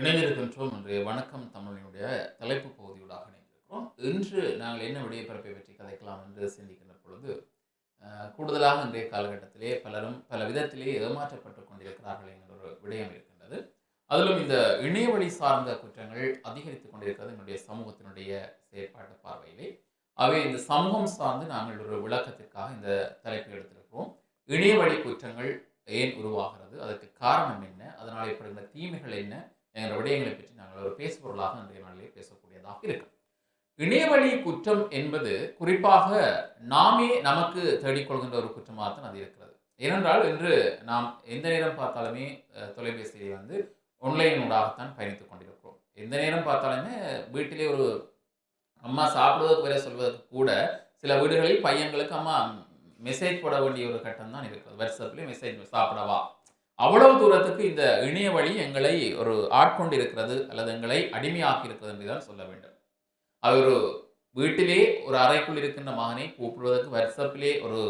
இணைந்திருக்கின்றோம் என்று வணக்கம் தமிழினுடைய தலைப்பு பகுதியூடாக இணைந்திருக்கிறோம். இன்று நாங்கள் என்ன விடையப்பரப்பை பற்றி கதைக்கலாம் என்று சிந்திக்கின்ற பொழுது கூடுதலாக இன்றைய காலகட்டத்திலே பலரும் பல விதத்திலே ஏமாற்றப்பட்டு கொண்டிருக்கிறார்கள் என்கிற ஒரு விடயம் இருக்கின்றது. அதிலும் இந்த இணையவழி சார்ந்த குற்றங்கள் அதிகரித்து கொண்டிருக்கிறது என்னுடைய சமூகத்தினுடைய செயற்பாட்டு பார்வையிலே. அவை இந்த சமூகம் சார்ந்து நாங்கள் ஒரு விளக்கத்திற்காக இந்த தலைப்பை எடுத்திருக்கிறோம். இணையவழி குற்றங்கள் ஏன் உருவாகிறது? அதற்கு காரணம் என்ன? அதனால் ஏற்படுகின்ற தீமைகள் என்ன? என்ற விடயங்களை பற்றி நாங்கள் ஒரு பேசுபொருளாக இன்றைய நாளிலே பேசக்கூடியதாக இருக்கும். இணையவழி குற்றம் என்பது குறிப்பாக நாமே நமக்கு தேடிக்கொள்கின்ற ஒரு குற்றமாக தான் அது இருக்கிறது. ஏனென்றால் இன்று நாம் எந்த நேரம் பார்த்தாலுமே தொலைபேசியை வந்து ஆன்லைன் ஊடாகத்தான் பயணித்துக் கொண்டிருக்கிறோம். எந்த நேரம் பார்த்தாலுமே வீட்டிலே ஒரு அம்மா சாப்பிடுவதற்கு வரை சொல்வதற்கு கூட சில வீடுகளில் பையன்களுக்கு அம்மா மெசேஜ் போட வேண்டிய ஒரு கட்டம் தான் இருக்கிறது. வாட்ஸ்அப்லேயும் மெசேஜ் சாப்பிடவா? அவ்வளவு தூரத்துக்கு இந்த இணைய வழி எங்களை ஒரு ஆட்கொண்டு இருக்கிறது அல்லது எங்களை அடிமையாக்கி இருக்கிறது என்றுதான் சொல்ல வேண்டும். அது ஒரு வீட்டிலே ஒரு அறைக்குள் இருக்கின்ற மகனை கூப்பிடுவதற்கு வாட்ஸ்அப்பிலே ஒரு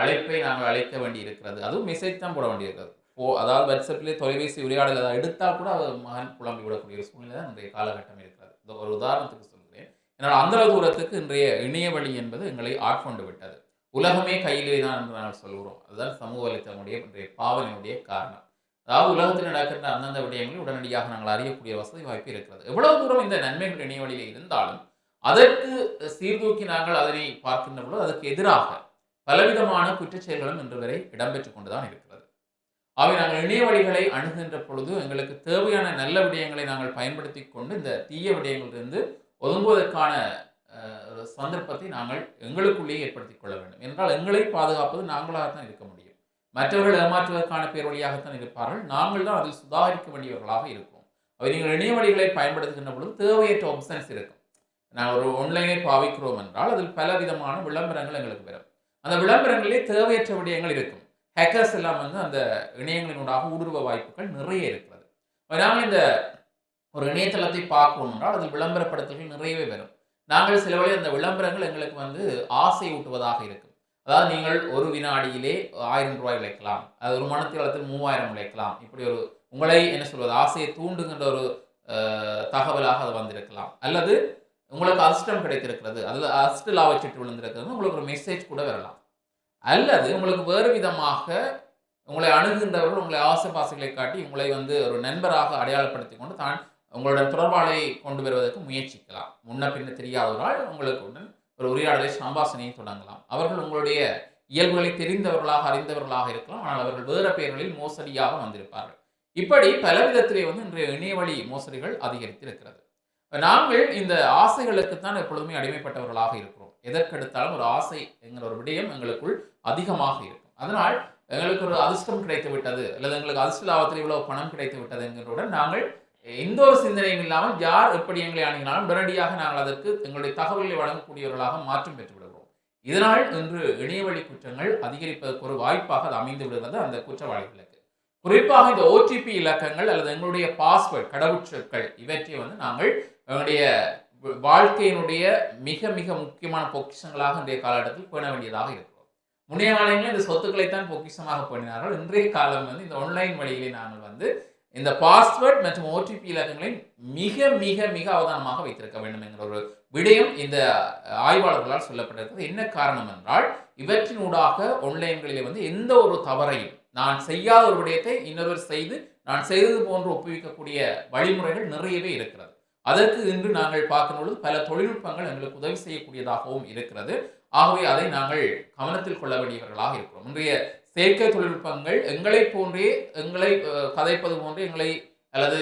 அழைப்பை நாங்கள் அழைக்க வேண்டி இருக்கிறது அதுவும் மெசேஜ் தான் போட வேண்டியிருக்கிறது. ஓ அதாவது வாட்ஸ்அப்பிலே தொலைபேசி உரையாடல் ஏதாவது எடுத்தால் கூட அவர் மகன் புலம்பி விடக்கூடிய ஒரு சூழ்நிலை தான் இன்றைய காலகட்டம் இருக்கிறது. இந்த ஒரு உதாரணத்துக்கு சொல்கிறேன். என்னால் அந்த தூரத்துக்கு இன்றைய இணைய வழி என்பது எங்களை ஆட்கொண்டு விட்டது. உலகமே கையிலே தான் என்று நாங்கள் சொல்கிறோம். அதுதான் சமூக வலைத்தளமுடைய இன்றைய பாவனையுடைய காரணம். அதாவது உலகத்தில் நடக்கின்ற அந்தந்த விடயங்களை உடனடியாக நாங்கள் அறியக்கூடிய வசதி வாய்ப்பு இருக்கிறது. எவ்வளவு தூரம் இந்த நன்மைகள் இணையவழியில் இருந்தாலும் அதற்கு சீர்தூக்கி நாங்கள் அதனை பார்க்கின்ற பொழுது அதற்கு எதிராக பலவிதமான குற்றச்செயல்களும் இன்று வரை இடம்பெற்று கொண்டுதான் இருக்கிறது. அவை நாங்கள் இணைய வழிகளை அணுகின்ற பொழுது எங்களுக்கு தேவையான நல்ல விடயங்களை நாங்கள் பயன்படுத்தி கொண்டு இந்த தீய விடயங்களிலிருந்து ஒதுங்குவதற்கான ஒரு சந்தர்ப்பத்தை நாங்கள் எங்களுக்குள்ளேயே ஏற்படுத்திக் கொள்ள வேண்டும். என்றால் எங்களை பாதுகாப்பது நாங்களாகத்தான் இருக்க முடியும். மற்றவர்கள் ஏமாற்றுவதற்கான பேர் வழியாகத்தான் இருப்பார்கள். நாங்கள் தான் அதில் சுதாரிக்க வேண்டியவர்களாக இருக்கும். அவை நீங்கள் இணைய வழிகளை பயன்படுத்துகின்ற பொழுது தேவையற்ற ஆப்ஷன்ஸ் இருக்கும். நாங்கள் ஒரு ஆன்லைனை பாவிக்கிறோம் என்றால் அதில் பல விதமான விளம்பரங்கள் எங்களுக்கு வரும். அந்த விளம்பரங்களிலே தேவையற்ற விடயங்கள் இருக்கும். ஹேக்கர்ஸ் எல்லாம் வந்து அந்த இணையங்களினூடாக ஊடுருவ வாய்ப்புகள் நிறைய இருக்கிறது. நாங்கள் இந்த ஒரு இணையதளத்தை பார்க்கிறோம் என்றால் அதில் விளம்பரப்படுத்தல்கள் நிறையவே வரும். நாங்கள் சில வேளை அந்த விளம்பரங்கள் எங்களுக்கு வந்து ஆசை ஊட்டுவதாக இருக்கும். அதாவது நீங்கள் ஒரு வினாடியிலே ஆயிரம் ரூபாய் உழைக்கலாம் அது ஒரு மனத்திலத்தில் மூவாயிரம் உழைக்கலாம் இப்படி ஒரு உங்களை என்ன சொல்வது ஆசையை தூண்டுகின்ற ஒரு தகவலாக அது வந்திருக்கலாம். அல்லது உங்களுக்கு அதிர்ஷ்டம் கிடைத்திருக்கிறது. அதில் அதிர்ஷ்ட லாபச்சீட்டு விழுந்திருக்கிறது. உங்களுக்கு ஒரு மெசேஜ் கூட வரலாம். அல்லது உங்களுக்கு வேறு விதமாக உங்களை அணுகுகின்றவர்கள் உங்களை ஆசை பாசைகளை காட்டி உங்களை வந்து ஒரு நண்பராக அடையாளப்படுத்தி கொண்டு தான் உங்களுடன் தொடர்பாளை கொண்டு வருவதற்கு முயற்சிக்கலாம். முன்ன பின்ன தெரியாதவர்கள் உங்களுக்கு உடன் ஒரு உரையாடலை சம்பாசனையை தொடங்கலாம். அவர்கள் உங்களுடைய இயல்புகளை தெரிந்தவர்களாக அறிந்தவர்களாக இருக்கலாம். ஆனால் அவர்கள் வேறு பெயர்களில் மோசடியாக வந்திருப்பார்கள். இப்படி பல விதத்திலே வந்து இன்றைய இணையவழி மோசடிகள் அதிகரித்து இருக்கிறது நாங்கள் இந்த ஆசைகளுக்குத்தான் எப்பொழுதுமே அடிமைப்பட்டவர்களாக இருக்கிறோம். எதற்கெடுத்தாலும் ஒரு ஆசை என்கிற ஒரு விடயம் எங்களுக்குள் அதிகமாக இருக்கும். அதனால் எங்களுக்கு ஒரு அதிர்ஷ்டம் கிடைத்து விட்டது அல்லது எங்களுக்கு அதிர்ஷ்ட லாபத்தில் இவ்வளவு பணம் கிடைத்து விட்டது என்கிறவுடன் நாங்கள் எந்த ஒரு சிந்தனையும் இல்லாமல் யார் எப்படி எங்களை அணுகினாலும் உடனடியாக நாங்கள் அதற்கு எங்களுடைய தகவல்களை வழங்கக்கூடியவர்களாக மாற்றம் பெற்று விடுகிறோம் இதனால் இன்று இணையவழி குற்றங்கள் அதிகரிப்பதற்கு ஒரு வாய்ப்பாக அது அமைந்து விடுகிறது அந்த குற்றவாளிகளுக்கு. குறிப்பாக இந்த ஓடிபி இலக்கங்கள் அல்லது எங்களுடைய பாஸ்வேர்ட் கடவுச்சொற்கள் இவற்றை வந்து நாங்கள் எங்களுடைய வாழ்க்கையினுடைய மிக மிக முக்கியமான பொக்கிஷங்களாக இன்றைய காலகட்டத்தில் பேண வேண்டியதாக இருக்கிறோம். முன்னைய காலங்களில் இந்த சொத்துக்களைத்தான் பொக்கிஷமாக பண்ணினார்கள் இன்றைய காலம் வந்து இந்த ஆன்லைன் வழியிலே நாங்கள் வந்து இந்த பாஸ்வேர்ட் மற்றும் ஓடிபி இலக்கங்களை மிக மிக மிக அவதானமாக வைத்திருக்க வேண்டும் என்கிற ஒரு விடயம் இந்த ஆய்வாளர்களால் சொல்லப்பட்டிருக்கிறது. என்ன காரணம் என்றால் இவற்றினூடாக ஆன்லைன்களில் வந்து எந்த ஒரு தவறையும் நான் செய்யாத ஒரு விடயத்தை இன்னொருவர் செய்து நான் செய்தது போன்று ஒப்புவிக்கக்கூடிய வழிமுறைகள் நிறையவே இருக்கிறது. அதற்கு இன்று நாங்கள் பார்க்கும் பொழுது பல தொழில்நுட்பங்கள் எங்களுக்கு உதவி செய்யக்கூடியதாகவும் இருக்கிறது. ஆகவே அதை நாங்கள் கவனத்தில் கொள்ள வேண்டியவர்களாக இருக்கிறோம். இன்றைய செயற்கை தொழில்நுட்பங்கள் எங்களை போன்றே எங்களை கதைப்பது போன்றே எங்களை அல்லது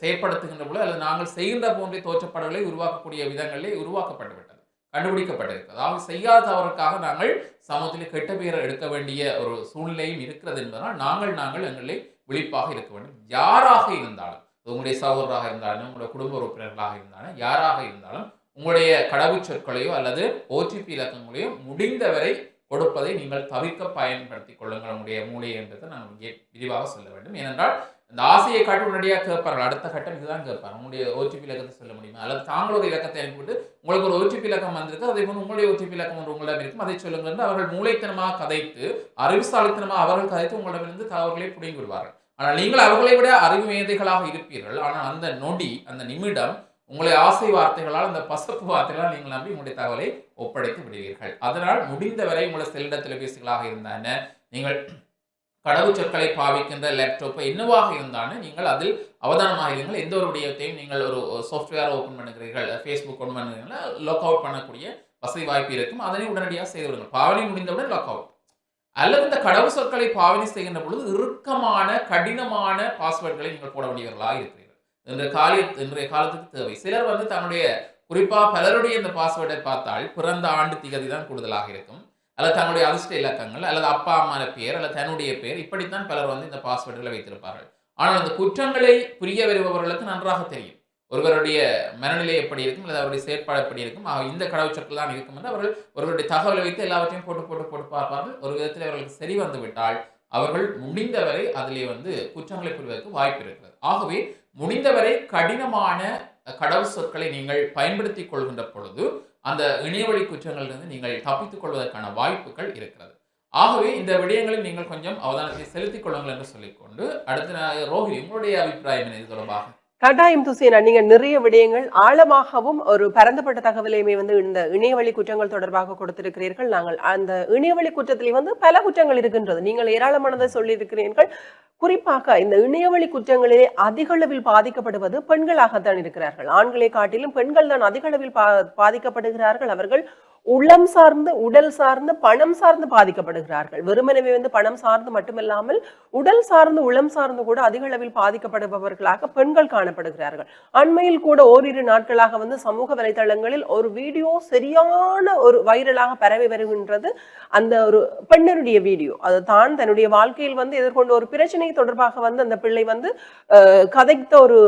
செயற்படுத்துகின்ற போல அல்லது நாங்கள் செய்கின்ற போன்றே தோற்றப்படங்களை உருவாக்கக்கூடிய விதங்களிலே உருவாக்கப்பட்டு விட்டது கண்டுபிடிக்கப்பட்டிருக்கிறது அதாவது செய்யாத தவறுக்காக நாங்கள் சமூகத்தில் கெட்ட பெயரை எடுக்க வேண்டிய ஒரு சூழ்நிலையும் இருக்கிறது என்பதனால் நாங்கள் நாங்கள் எங்களை விழிப்பாக இருக்க வேண்டும். யாராக இருந்தாலும் அது உங்களுடைய சகோதரராக இருந்தாலும் உங்களுடைய குடும்ப உறுப்பினர்களாக இருந்தாலும் யாராக இருந்தாலும் உங்களுடைய கடவுச்சொற்களையோ அல்லது ஓடிபி இலக்கங்களையோ முடிந்தவரை கொடுப்பதை நீங்கள் தவிர்க்க பயன்படுத்தி கொள்ளுங்கள். உங்களுடைய மூளை என்பதை நான் இங்கே விரிவாக சொல்ல வேண்டும். ஏனென்றால் இந்த ஆசையை காட்டி உடனடியாக கேட்பார்கள். அடுத்த கட்டம் இதுதான் கேட்பார். உங்களுடைய ஓடிபி இலக்கத்தை சொல்ல முடியுமா? அல்லது தாங்களோட இலக்கத்தை அனுப்பிவிட்டு உங்களுக்கு ஒரு ஓடிபி இலக்கம் வந்திருக்கு அதே போல் உங்களுடைய ஓடிபி இலக்கம் ஒன்று உங்களிடம் இருக்கும். அதை சொல்லுங்கள் என்று அவர்கள் மூளைத்தனமாக கதைத்து அறிவுசாலித்தனமாக அவர்கள் கதைத்து உங்களிடமிருந்து தகவல்களை புடுங்கி விடுவார்கள் ஆனால் நீங்கள் அவர்களை விட அறிவு மேதைகளாக இருப்பீர்கள். ஆனால் அந்த நொடி அந்த நிமிடம் உங்களை ஆசை வார்த்தைகளால் அந்த பசப்பு வார்த்தைகளால் நீங்கள் நம்பி உங்களுடைய தகவலை ஒப்படைத்து விடுவீர்கள். அதனால் முடிந்தவரை உங்களை செல்லிட தொலைபேசிகளாக இருந்தான நீங்கள் கடவுள் சொற்களை பாவிக்கின்ற லேப்டாப்பை என்னவாக இருந்தாலும் நீங்கள் அதில் அவதானமாக இருங்கள். எந்த ஒரு விடயத்தையும் நீங்கள் ஒரு சாஃப்ட்வேர் ஓப்பன் பண்ணுகிறீர்கள் ஃபேஸ்புக் ஓப்பன் பண்ணுறீங்களா லாக் அவுட் பண்ணக்கூடிய வசதி வாய்ப்பு இருக்கும். அதனை உடனடியாக செய்து விடுங்கள். பாவனை முடிந்தவுடன் லாக் அவுட் அல்லது இந்த கடவுள் சொற்களை பாவனை செய்கின்ற பொழுது இறுக்கமான கடினமான பாஸ்வேர்டுகளை நீங்கள் போட வேண்டியவர்களாக இருக்கிறீர்கள். என்ற காலிய இன்றைய காலத்துக்கு தேவை. சிலர் வந்து தன்னுடைய குறிப்பாக பலருடைய இந்த பாஸ்வேர்டை பார்த்தால் பிறந்த ஆண்டு திகதி தான் கூடுதலாக இருக்கும். அல்லது தன்னுடைய அதிர்ஷ்ட இலக்கங்கள் அல்லது அப்பா அம்மான பெயர் அல்லது தன்னுடைய பெயர் இப்படித்தான் பலர் வந்து இந்த பாஸ்வேர்டுகளை வைத்திருப்பார்கள். ஆனால் அந்த குற்றங்களை புரிய வருபவர்களுக்கு நன்றாக தெரியும். ஒருவருடைய மனநிலை எப்படி இருக்கும் அல்லது அவருடைய செயற்பாடு எப்படி இருக்கும் ஆக இந்த கடவுச்சொற்கள் தான் இருக்கும் என்று அவர்கள் ஒருவருடைய தகவலை வைத்து எல்லாவற்றையும் போட்டு போட்டு போட்டு பார்ப்பார்கள். ஒரு விதத்தில் அவர்களுக்கு சரி வந்துவிட்டால் அவர்கள் முடிந்தவரை அதிலே வந்து குற்றங்களை புரிவதற்கு வாய்ப்பு இருக்கிறது. ஆகவே முடிந்தவரை கடினமான கடவுள் சொற்களை நீங்கள் பயன்படுத்தி கொள்கின்ற பொழுது அந்த இணையவழி குற்றங்களிலிருந்து நீங்கள் தப்பித்துக் கொள்வதற்கான வாய்ப்புகள் இருக்கிறது. ஆகவே இந்த விடயங்களில் நீங்கள் கொஞ்சம் அவதானத்தை செலுத்திக் கொள்ளுங்கள் என்று சொல்லிக்கொண்டு அடுத்த நான் ரோஹிணி உங்களுடைய அபிப்பிராயம் என்ன இது தொடர்பாக? கட்டாயம் துசியனா நீங்க நிறைய விடயங்கள் ஆழமாகவும் ஒரு பரந்தப்பட்ட தகவலையுமே வந்து இந்த இணையவழி குற்றங்கள் தொடர்பாக கொடுத்திருக்கிறீர்கள். நாங்கள் அந்த இணையவழி குற்றத்திலே வந்து பல குற்றங்கள் இருக்கின்றது. நீங்கள் ஏராளமானதை சொல்லியிருக்கிறீர்கள். குறிப்பாக இந்த இணையவழி குற்றங்களிலே அதிகளவில் பாதிக்கப்படுவது பெண்களாகத்தான் இருக்கிறார்கள். ஆண்களை காட்டிலும் பெண்கள் தான் அதிகளவில் பா பாதிக்கப்படுகிறார்கள். அவர்கள் உள்ளம் சார்ந்து உடல் சார்ந்து பணம் சார்ந்து பாதிக்கப்படுகிறார்கள். வெறுமனவே வந்து பணம் சார்ந்து மட்டுமில்லாமல் உடல் சார்ந்து உளம் சார்ந்து கூட அதிக அளவில் பாதிக்கப்படுபவர்களாக பெண்கள் காணப்படுகிறார்கள். அண்மையில் கூட ஓரிரு நாட்களாக வந்து சமூக வலைதளங்களில் ஒரு வீடியோ சரியான ஒரு வைரலாக பரவி வருகின்றது. அந்த ஒரு பெண்ணருடைய வீடியோ. அது தான் தன்னுடைய வாழ்க்கையில் வந்து எதிர்கொண்ட ஒரு பிரச்சனை தொடர்பாக வந்து அந்த பிள்ளை வந்து கதைத்த ஒரு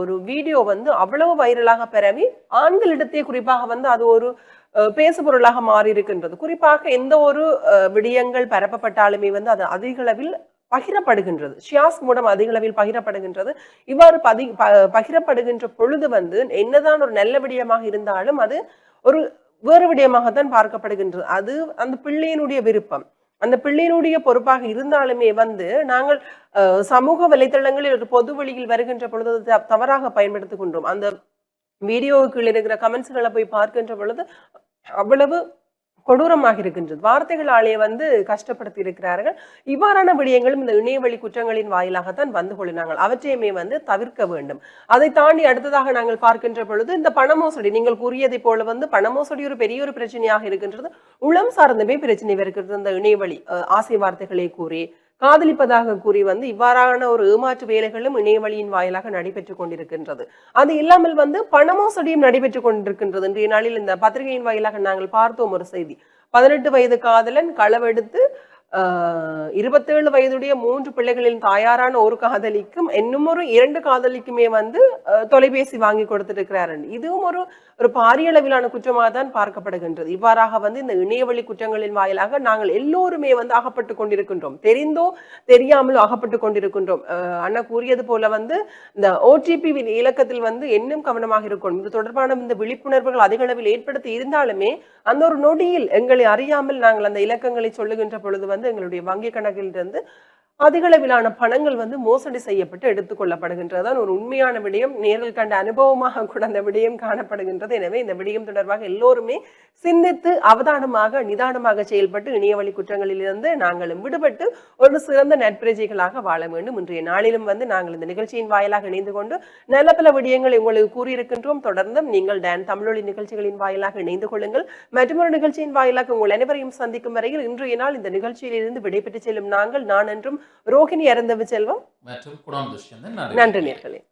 ஒரு வீடியோ வந்து அவ்வளவு வைரலாக பரவி ஆண்களிடத்தே குறிப்பாக வந்து அது ஒரு பேசுபொருளாக மாறி இருக்கின்றது குறிப்பாக எந்த ஒரு விடயங்கள் பரப்பப்பட்டாலுமே வந்து அது அதிக அளவில் பகிரப்படுகின்றது. ஷியாஸ் மூலம் அதிக அளவில் பகிரப்படுகின்றது. இவ்வாறு பதி ப- பகிரப்படுகின்ற பொழுது வந்து என்னதான் ஒரு நல்ல விடயமாக இருந்தாலும் அது ஒரு வேறு விடயமாகத்தான் பார்க்கப்படுகின்றது. அது அந்த பிள்ளையினுடைய விருப்பம். அந்த பிள்ளையினுடைய பொறுப்பாக இருந்தாலுமே வந்து நாங்கள் சமூக வலைத்தளங்களில் பொது வழியில் வருகின்ற பொழுது த- தவறாக பயன்படுத்துகின்றோம் அந்த வீடியோவுக்குள் இருக்கிற கமெண்ட்ஸ்களை போய் பார்க்கின்ற பொழுது அவ்வளவு கொடூரமாக இருக்கின்றது. வார்த்தைகளாலே வந்து கஷ்டப்படுத்தி இருக்கிறார்கள். இவ்வாறான விடயங்களும் இந்த இணையவழி குற்றங்களின் வாயிலாகத்தான் வந்து கொள்ளினாங்கள் அவற்றையுமே வந்து தவிர்க்க வேண்டும். அதை தாண்டி அடுத்ததாக நாங்கள் பார்க்கின்ற பொழுது இந்த பணமோசடி நீங்கள் கூறியதை போல வந்து பணமோசடி ஒரு பெரிய ஒரு பிரச்சனையாக இருக்கின்றது. உளம் சார்ந்தமே பிரச்சனை இருக்கிறது இந்த இணையவழி ஆசை வார்த்தைகளை கூறி காதலிப்பதாக கூறி வந்து இவ்வாறான ஒரு ஏமாற்று வேலைகளும் இணையவழியின் வாயிலாக நடைபெற்றுக் கொண்டிருக்கின்றது. அது இல்லாமல் வந்து பணமோசடியும் நடைபெற்றுக் கொண்டிருக்கின்றது. இன்றைய நாளில் இந்த பத்திரிகையின் வாயிலாக நாங்கள் பார்த்தோம் ஒரு செய்தி. பதினெட்டு வயது காதலன் களவெடுத்து ஆஹ், இருபத்தேழு வயதுடைய மூன்று பிள்ளைகளின் தாயாரான ஒரு காதலிக்கும் இன்னும் ஒரு இரண்டு காதலிக்குமே வந்து தொலைபேசி வாங்கி கொடுத்திருக்கிறார் இதுவும் ஒரு ஒரு பாரிய அளவிலான குற்றமாக தான் பார்க்கப்படுகின்றது. இவ்வாறாக வந்து இந்த இணையவழி குற்றங்களின் வாயிலாக நாங்கள் எல்லோருமே வந்து அகப்பட்டு கொண்டிருக்கின்றோம். தெரிந்தோ தெரியாமலோ அகப்பட்டு கொண்டிருக்கின்றோம். அண்ணா கூறியது போல வந்து இந்த ஓடிபி இலக்கத்தில் வந்து இன்னும் கவனமாக இருக்கணும். இது தொடர்பான இந்த விழிப்புணர்வுகள் அதிக அளவில் ஏற்படுத்தி இருந்தாலுமே அந்த ஒரு நொடியில் எங்களை அறியாமல் நாங்கள் அந்த இலக்கங்களை சொல்லுகின்ற பொழுது வந்து எங்களுடைய வங்கி கணக்கிலிருந்து அதிக அளவிலான பணங்கள் வந்து மோசடி செய்யப்பட்டு எடுத்துக்கொள்ளப்படுகின்றதுதான் ஒரு உண்மையான விடயம். நேரில் கண்ட அனுபவமாக கூட அந்த விடயம் காணப்படுகின்றது. எனவே இந்த விடயம் தொடர்பாக எல்லோருமே சிந்தித்து அவதானமாக நிதானமாக செயல்பட்டு இணையவழி குற்றங்களிலிருந்து நாங்களும் விடுபட்டு ஒரு சிறந்த நட்பிரஜைகளாக வாழ வேண்டும். இன்றைய நாளிலும் வந்து நாங்கள் இந்த நிகழ்ச்சியின் வாயிலாக இணைந்து கொண்டு நல்ல பல விடயங்களை உங்களுக்கு கூறியிருக்கின்றோம். தொடர்ந்தும் நீங்கள் டேன் தமிழொலி நிகழ்ச்சிகளின் வாயிலாக இணைந்து கொள்ளுங்கள். மற்றொரு நிகழ்ச்சியின் வாயிலாக உங்கள் அனைவரையும் சந்திக்கும் வரையில் இன்றைய நாள் இந்த நிகழ்ச்சியிலிருந்து விடைபெற்று செல்லும் நாங்கள். நான் என்றும் ரோஹிணி அறந்தவு செல்வம். மற்றும் நன்றி நேர்களே.